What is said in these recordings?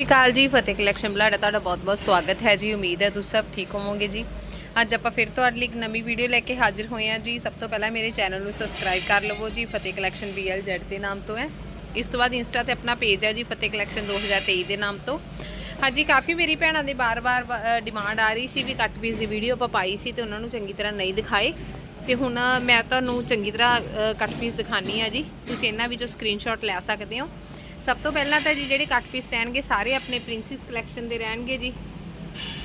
ਸਤਿ ਸ਼੍ਰੀ ਅਕਾਲ ਜੀ, ਫਤਿਹ ਕਲੈਕਸ਼ਨ ਬਲਾਡਾ ਤੁਹਾਡਾ ਬਹੁਤ-ਬਹੁਤ ਸਵਾਗਤ ਹੈ ਜੀ। ਉਮੀਦ ਹੈ ਤੁਸੀਂ ਸਭ ਠੀਕ ਹੋਵੋਗੇ ਜੀ। ਅੱਜ ਆਪਾਂ ਫਿਰ ਤੁਹਾਡੇ ਲਈ ਇੱਕ ਨਵੀਂ ਵੀਡੀਓ ਲੈ ਕੇ ਹਾਜ਼ਰ ਹੋਏ ਹਾਂ ਜੀ। ਸਭ ਤੋਂ ਪਹਿਲਾਂ ਮੇਰੇ ਚੈਨਲ ਨੂੰ ਸਬਸਕ੍ਰਾਈਬ ਕਰ ਲਵੋ ਜੀ, ਫਤਿਹ ਕਲੈਕਸ਼ਨ BLZ ਦੇ ਨਾਮ ਤੋਂ ਹੈ। ਇਸ ਤੋਂ ਬਾਅਦ ਇੰਸਟਾ ਤੇ ਆਪਣਾ ਪੇਜ ਹੈ ਜੀ, ਫਤਿਹ ਕਲੈਕਸ਼ਨ 2023 ਦੇ ਨਾਮ ਤੋਂ। ਹਾਂਜੀ, ਕਾਫੀ ਮੇਰੀ ਭੈਣਾਂ ਦੇ ਬਾਰ-ਬਾਰ ਡਿਮਾਂਡ ਆ ਰਹੀ ਸੀ ਵੀ ਕੱਟ ਪੀਸ ਦੀ ਵੀਡੀਓ ਆਪਾਂ ਪਾਈ ਸੀ ਤੇ ਉਹਨਾਂ ਨੂੰ ਚੰਗੀ ਤਰ੍ਹਾਂ ਨਹੀਂ ਦਿਖਾਏ। ਤੇ ਹੁਣ ਮੈਂ ਤੁਹਾਨੂੰ ਚੰਗੀ ਤਰ੍ਹਾਂ ਕੱਟ ਪੀਸ ਦਿਖਾਣੀ ਆ ਜੀ। ਤੁਸੀਂ ਇਹਨਾਂ ਵਿੱਚੋਂ ਸਕਰੀਨਸ਼ਾਟ ਲੈ ਸਕਦੇ ਹੋ। ਸਭ ਤੋਂ ਪਹਿਲਾਂ ਤਾਂ ਜੀ ਜਿਹੜੇ ਕੱਟ ਪੀਸ ਰਹਿਣਗੇ, ਸਾਰੇ ਆਪਣੇ ਪ੍ਰਿੰਸੈਸ ਕਲੈਕਸ਼ਨ ਦੇ ਰਹਿਣਗੇ ਜੀ।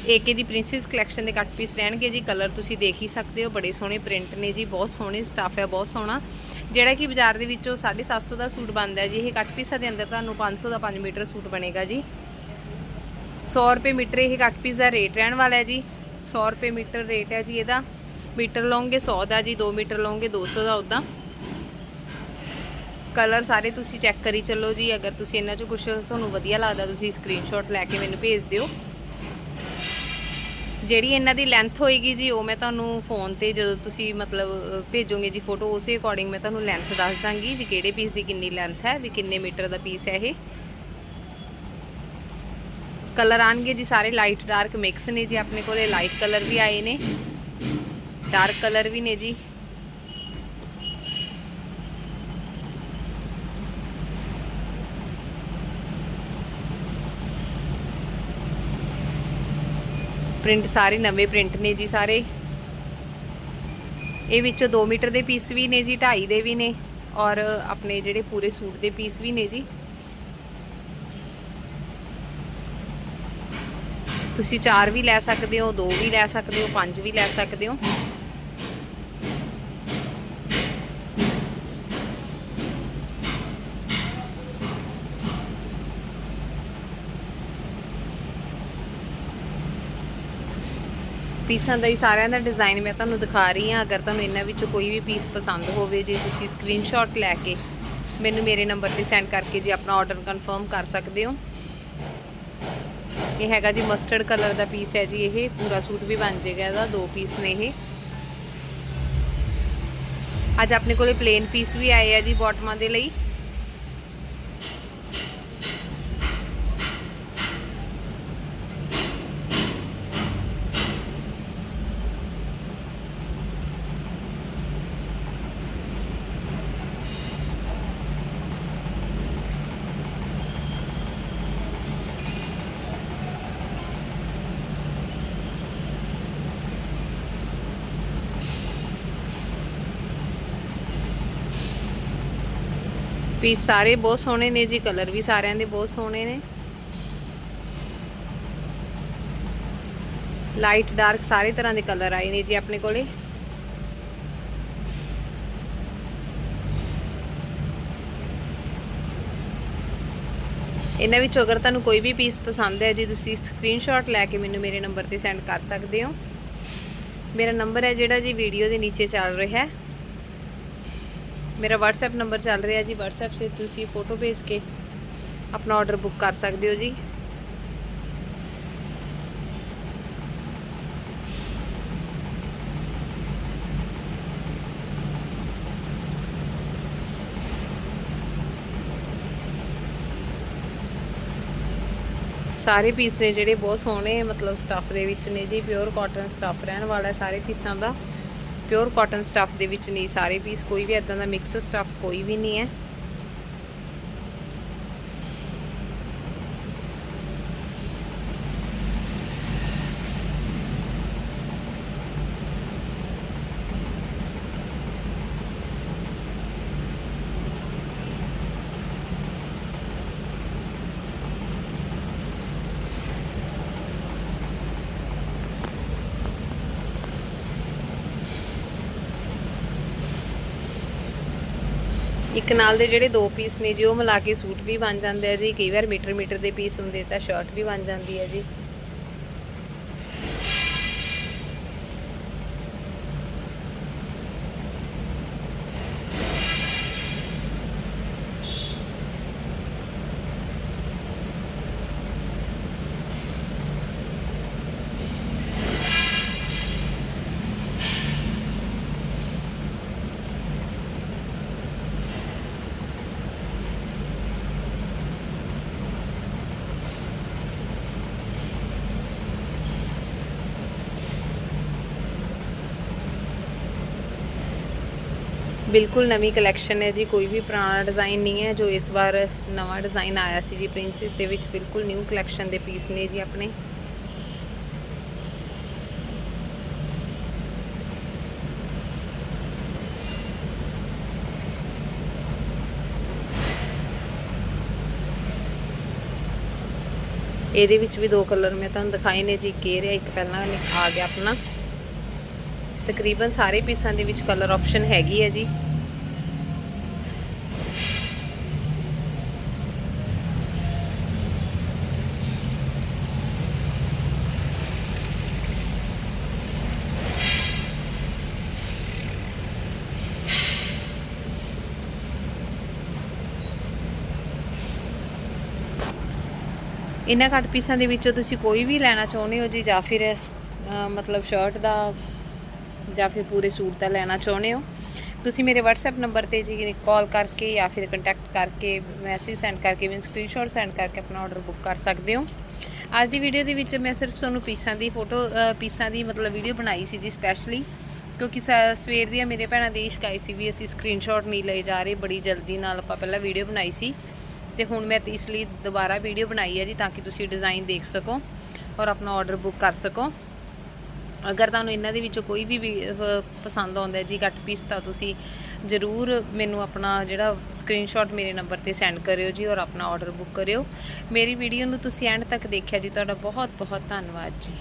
ਏਕੇ ਦੀ ਪ੍ਰਿੰਸੈਸ ਕਲੈਕਸ਼ਨ ਦੇ ਕੱਟ ਪੀਸ ਰਹਿਣਗੇ ਜੀ। ਕਲਰ ਤੁਸੀਂ ਦੇਖ ਹੀ ਸਕਦੇ ਹੋ, ਬੜੇ ਸੋਹਣੇ ਪ੍ਰਿੰਟ ਨੇ ਜੀ, ਬਹੁਤ ਸੋਹਣੇ ਸਟਾਫ ਹੈ, ਬਹੁਤ ਸੋਹਣਾ। ਜਿਹੜਾ ਕਿ ਬਾਜ਼ਾਰ ਦੇ ਵਿੱਚੋਂ 750 ਦਾ ਸੂਟ ਬਣਦਾ ਜੀ। ਇਹ ਕੱਟ ਪੀਸਾਂ ਦੇ ਅੰਦਰ ਤੁਹਾਨੂੰ 500 ਦਾ 5 ਮੀਟਰ ਸੂਟ ਬਣੇਗਾ ਜੀ। 100 ਰੁਪਏ ਮੀਟਰ ਇਹ ਕੱਟ ਪੀਸ ਦਾ ਰੇਟ ਰਹਿਣ ਵਾਲਾ ਹੈ ਜੀ। 100 ਰੁਪਏ ਮੀਟਰ ਰੇਟ ਹੈ ਜੀ ਇਹਦਾ। ਮੀਟਰ ਲਓਗੇ 100 ਦਾ ਜੀ 2 ਮੀਟਰ ਲਓਗੇ 200 ਦਾ ਉਦਾਂ ਕਲਰ ਸਾਰੇ ਤੁਸੀਂ ਚੈੱਕ ਕਰੀ ਚੱਲੋ ਜੀ, ਅਗਰ ਤੁਸੀਂ ਇਹਨਾਂ ਚੋਂ ਕੁਝ ਤੁਹਾਨੂੰ ਵਧੀਆ ਲੱਗਦਾ, ਤੁਸੀਂ ਸਕਰੀਨਸ਼ਾਟ ਲੈ ਕੇ ਮੈਨੂੰ ਭੇਜ ਦਿਓ। ਜਿਹੜੀ ਇਹਨਾਂ ਦੀ ਲੈਂਥ ਹੋਏਗੀ ਜੀ, ਉਹ ਮੈਂ ਤੁਹਾਨੂੰ ਫੋਨ ਤੇ ਜਦੋਂ ਤੁਸੀਂ ਮਤਲਬ ਭੇਜੋਗੇ ਜੀ ਫੋਟੋ ਉਸੇ ਅਕੋਰਡਿੰਗ ਮੈਂ ਤੁਹਾਨੂੰ ਲੈਂਥ ਦੱਸ ਦਾਂਗੀ ਵੀ ਕਿਹੜੇ ਪੀਸ ਦੀ ਕਿੰਨੀ ਲੈਂਥ ਹੈ, ਵੀ ਕਿੰਨੇ ਮੀਟਰ ਦਾ ਪੀਸ ਹੈ ਇਹ। ਕਲਰ ਆਣਗੇ ਜੀ ਸਾਰੇ ਲਾਈਟ ਡਾਰਕ ਮਿਕਸ ਨੇ ਜੀ, ਆਪਣੇ ਕੋਲੇ ਲਾਈਟ ਕਲਰ ਵੀ ਆਏ ਨੇ। ਡਾਰਕ ਕਲਰ ਵੀ ਨੇ ਜੀ। ਪ੍ਰਿੰਟ ਸਾਰੇ ਨਵੇਂ ਪ੍ਰਿੰਟ ਨੇ ਜੀ ਸਾਰੇ। ਇਹ ਵਿੱਚੋਂ 2 ਮੀਟਰ ਦੇ ਪੀਸ ਵੀ ਨੇ ਜੀ 2.5 ਦੇ ਵੀ ਨੇ ਔਰ ਆਪਣੇ ਜਿਹੜੇ ਪੂਰੇ ਸੂਟ ਦੇ ਪੀਸ ਵੀ ਨੇ ਜੀ। ਤੁਸੀਂ 4 ਵੀ ਲੈ ਸਕਦੇ ਹੋ 2 ਵੀ ਲੈ ਸਕਦੇ ਹੋ 5 ਵੀ ਲੈ ਸਕਦੇ ਹੋ। ਪੀਸਾਂ ਦਾ ਹੀ ਸਾਰਿਆਂ ਦਾ ਡਿਜ਼ਾਈਨ ਮੈਂ ਤੁਹਾਨੂੰ ਦਿਖਾ ਰਹੀ ਹਾਂ। ਅਗਰ ਤੁਹਾਨੂੰ ਇਹਨਾਂ ਵਿੱਚੋਂ ਕੋਈ ਵੀ ਪੀਸ ਪਸੰਦ ਹੋਵੇ, ਜੇ ਤੁਸੀਂ ਸਕਰੀਨਸ਼ਾਟ ਲੈ ਕੇ ਮੈਨੂੰ ਮੇਰੇ ਨੰਬਰ ਤੇ ਸੈਂਡ ਕਰਕੇ ਜੀ ਆਪਣਾ ਆਰਡਰ ਕਨਫਰਮ ਕਰ ਸਕਦੇ ਹੋ। ਇਹ ਹੈਗਾ ਜੀ ਮਸਟਰਡ ਕਲਰ ਦਾ ਪੀਸ ਹੈ ਜੀ ਇਹ। ਪੂਰਾ ਸੂਟ ਵੀ ਬਣ ਜਾਏਗਾ ਇਹਦਾ, ਦੋ ਪੀਸ ਨੇ ਇਹ। ਅੱਜ ਆਪਣੇ ਕੋਲੇ ਪਲੇਨ ਪੀਸ ਵੀ ਆਏ ਆ ਜੀ ਬਾਟਮਾਂ ਦੇ ਲਈ। ਪੀਸ ਸਾਰੇ ਬਹੁਤ ਸੋਹਣੇ ਨੇ ਜੀ, ਕਲਰ ਵੀ ਸਾਰਿਆਂ ਦੇ ਬਹੁਤ ਸੋਹਣੇ ਨੇ। ਲਾਈਟ ਡਾਰਕ ਸਾਰੇ ਤਰ੍ਹਾਂ ਦੇ ਕਲਰ ਆਏ ਨੇ ਜੀ ਆਪਣੇ ਕੋਲੇ। ਇਹਨਾਂ ਵਿੱਚੋਂ ਅਗਰ ਤੁਹਾਨੂੰ ਕੋਈ ਵੀ ਪੀਸ ਪਸੰਦ ਹੈ ਜੀ, ਤੁਸੀਂ ਸਕਰੀਨਸ਼ਾਟ ਲੈ ਕੇ ਮੈਨੂੰ ਮੇਰੇ ਨੰਬਰ ਤੇ ਸੈਂਡ ਕਰ ਸਕਦੇ ਹੋ। ਮੇਰਾ ਨੰਬਰ ਹੈ ਜਿਹੜਾ ਜੀ ਵੀਡੀਓ ਦੇ ਨੀਚੇ ਚੱਲ ਰਿਹਾ ਹੈ। ਮੇਰਾ WhatsApp ਨੰਬਰ ਚੱਲ ਰਿਹਾ ਜੀ, WhatsApp 'ਤੇ ਤੁਸੀਂ ਫੋਟੋ ਭੇਜ ਕੇ ਆਪਣਾ ਆਰਡਰ ਬੁੱਕ ਕਰ ਸਕਦੇ ਹੋ ਜੀ। ਸਾਰੇ ਪੀਸ ਨੇ ਜਿਹੜੇ ਬਹੁਤ ਸੋਹਣੇ ਮਤਲਬ ਸਟੱਫ ਦੇ ਵਿੱਚ ਨੇ ਜੀ ਪਿਓਰ ਕਾਟਨ ਸਟੱਫ ਰਹਿਣ ਵਾਲਾ ਸਾਰੇ ਪੀਸਾਂ ਦਾ। ਪਿਓਰ ਕਾਟਨ ਸਟੱਫ ਦੇ ਵਿੱਚ ਨਹੀਂ, ਸਾਰੇ ਪੀਸ ਕੋਈ ਵੀ ਇਦਾਂ ਦਾ ਮਿਕਸ ਸਟੱਫ ਕੋਈ ਵੀ ਨਹੀਂ ਹੈ। ਇੱਕ ਨਾਲ ਦੇ ਜਿਹੜੇ ਦੋ ਪੀਸ ਨੇ ਜੀ, ਉਹ ਮਿਲਾ ਕੇ ਸੂਟ ਵੀ ਬਣ ਜਾਂਦੇ ਆ ਜੀ। ਕਈ ਵਾਰ ਮੀਟਰ ਮੀਟਰ ਦੇ ਪੀਸ ਹੁੰਦੇ ਤਾਂ ਸ਼ਰਟ ਵੀ ਬਣ ਜਾਂਦੀ ਹੈ ਜੀ। ਬਿਲਕੁਲ ਨਵੀਂ ਕਲੈਕਸ਼ਨ ਹੈ ਜੀ, ਕੋਈ ਵੀ ਪੁਰਾਣਾ ਡਿਜ਼ਾਈਨ ਨਹੀਂ ਹੈ ਜੋ ਇਸ ਵਾਰ ਨਵਾਂ ਡਿਜ਼ਾਈਨ ਆਇਆ ਸੀ ਜੀ ਪ੍ਰਿੰਸੈਸ ਦੇ ਵਿੱਚ ਬਿਲਕੁਲ ਨਿਊ ਕਲੈਕਸ਼ਨ ਦੇ ਪੀਸ ਨੇ ਜੀ ਆਪਣੇ। ਇਹਦੇ ਵਿੱਚ ਵੀ ਦੋ ਕਲਰ ਮੈਂ ਤੁਹਾਨੂੰ ਦਿਖਾਏ ਨੇ ਜੀ, ਇੱਕ ਇਹ ਰਿਹਾ, ਇੱਕ ਪਹਿਲਾਂ ਆ ਗਿਆ ਆਪਣਾ। ਤਕਰੀਬਨ ਸਾਰੇ ਪੀਸਾਂ ਦੇ ਵਿੱਚ ਕਲਰ ਆਪਸ਼ਨ ਹੈਗੀ ਹੈ ਜੀ। ਇਹਨਾਂ ਘੱਟ ਪੀਸਾਂ ਦੇ ਵਿੱਚੋਂ ਤੁਸੀਂ ਕੋਈ ਵੀ ਲੈਣਾ ਚਾਹੁੰਦੇ ਹੋ ਜੀ ਜਾਂ ਫਿਰ ਮਤਲਬ ਸ਼ਰਟ ਦਾ ਜਾਂ ਫਿਰ ਪੂਰੇ ਸੂਟ ਦਾ ਲੈਣਾ ਚਾਹੁੰਦੇ ਹੋ? ਤੁਸੀਂ ਮੇਰੇ WhatsApp ਨੰਬਰ ਤੇ ਜੀ ਕਾਲ ਕਰਕੇ ਜਾਂ ਫਿਰ ਕੰਟੈਕਟ ਕਰਕੇ ਮੈਸੇਜ ਸੈਂਡ ਕਰਕੇ ਮੈਨੂੰ ਸਕਰੀਨਸ਼ਾਟ ਸੈਂਡ ਕਰਕੇ ਆਪਣਾ ਆਰਡਰ ਬੁੱਕ ਕਰ ਸਕਦੇ ਹੋ। ਅੱਜ ਦੀ ਵੀਡੀਓ ਦੇ ਵਿੱਚ ਮੈਂ ਸਿਰਫ ਤੁਹਾਨੂੰ ਪੀਸਾਂ ਦੀ ਫੋਟੋ ਪੀਸਾਂ ਦੀ ਮਤਲਬ ਵੀਡੀਓ ਬਣਾਈ ਸੀ ਜੀ ਸਪੈਸ਼ਲੀ ਕਿਉਂਕਿ ਸ- ਸਵੇਰ ਦੀਆਂ ਮੇਰੇ ਭੈਣਾਂ ਦੀ ਸ਼ਿਕਾਇਤ ਸੀ ਵੀ ਅਸੀਂ ਸਕਰੀਨਸ਼ਾਟ ਨਹੀਂ ਲਏ ਜਾ ਰਹੇ, ਬੜੀ ਜਲਦੀ ਨਾਲ ਆਪਾਂ ਪਹਿਲਾਂ ਵੀਡੀਓ ਬਣਾਈ ਸੀ ਤੇ ਹੁਣ ਮੈਂ ਇਸ ਲਈ ਦੁਬਾਰਾ ਵੀਡੀਓ ਬਣਾਈ ਹੈ ਜੀ ਤਾਂ ਕਿ ਤੁਸੀਂ ਡਿਜ਼ਾਈਨ ਦੇਖ ਸਕੋ ਔਰ ਆਪਣਾ ਆਰਡਰ ਬੁੱਕ ਕਰ ਸਕੋ। ਅਗਰ ਤੁਹਾਨੂੰ ਇਹਨਾਂ ਦੇ ਵਿੱਚੋਂ ਕੋਈ ਵੀ ਪਸੰਦ ਆਉਂਦਾ ਜੀ ਕੱਟ ਪੀਸ ਤਾਂ ਤੁਸੀਂ ਜ਼ਰੂਰ ਮੈਨੂੰ ਆਪਣਾ ਜਿਹੜਾ ਸਕਰੀਨਸ਼ਾਟ ਮੇਰੇ ਨੰਬਰ ਤੇ ਸੈਂਡ ਕਰਿਓ ਜੀ ਔਰ ਆਪਣਾ ਆਰਡਰ ਬੁੱਕ ਕਰਿਓ। ਮੇਰੀ ਵੀਡੀਓ ਨੂੰ ਤੁਸੀਂ ਐਂਡ ਤੱਕ ਦੇਖਿਆ ਜੀ, ਤੁਹਾਡਾ ਬਹੁਤ ਬਹੁਤ ਧੰਨਵਾਦ ਜੀ।